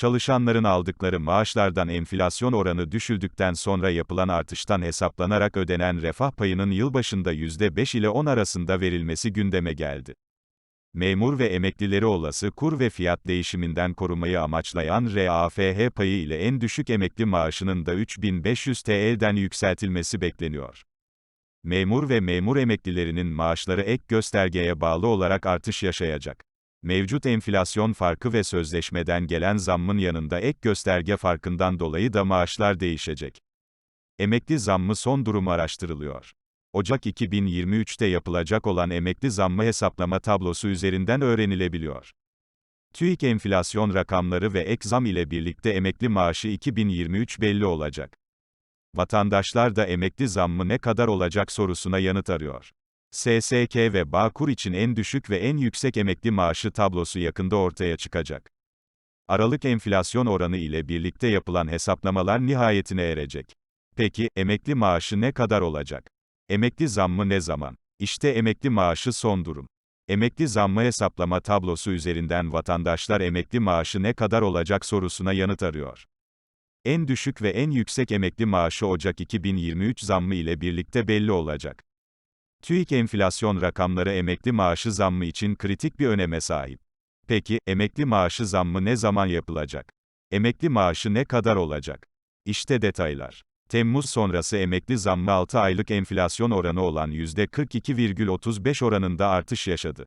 Çalışanların aldıkları maaşlardan enflasyon oranı düşüldükten sonra yapılan artıştan hesaplanarak ödenen refah payının yılbaşında %5 ile 10 arasında verilmesi gündeme geldi. Memur ve emeklileri olası kur ve fiyat değişiminden korumayı amaçlayan RAFH payı ile en düşük emekli maaşının da 3500 TL'den yükseltilmesi bekleniyor. Memur ve memur emeklilerinin maaşları ek göstergeye bağlı olarak artış yaşayacak. Mevcut enflasyon farkı ve sözleşmeden gelen zammın yanında ek gösterge farkından dolayı da maaşlar değişecek. Emekli zammı son durum araştırılıyor. Ocak 2023'te yapılacak olan emekli zammı hesaplama tablosu üzerinden öğrenilebiliyor. TÜİK enflasyon rakamları ve ek zam ile birlikte emekli maaşı 2023 belli olacak. Vatandaşlar da emekli zammı ne kadar olacak sorusuna yanıt arıyor. SSK ve Bağkur için en düşük ve en yüksek emekli maaşı tablosu yakında ortaya çıkacak. Aralık enflasyon oranı ile birlikte yapılan hesaplamalar nihayetine erecek. Peki, emekli maaşı ne kadar olacak? Emekli zammı ne zaman? İşte emekli maaşı son durum. Emekli zammı hesaplama tablosu üzerinden vatandaşlar emekli maaşı ne kadar olacak sorusuna yanıt arıyor. En düşük ve en yüksek emekli maaşı Ocak 2023 zammı ile birlikte belli olacak. TÜİK enflasyon rakamları emekli maaşı zammı için kritik bir öneme sahip. Peki, emekli maaşı zammı ne zaman yapılacak? Emekli maaşı ne kadar olacak? İşte detaylar. Temmuz sonrası emekli zammı 6 aylık enflasyon oranı olan %42,35 oranında artış yaşadı.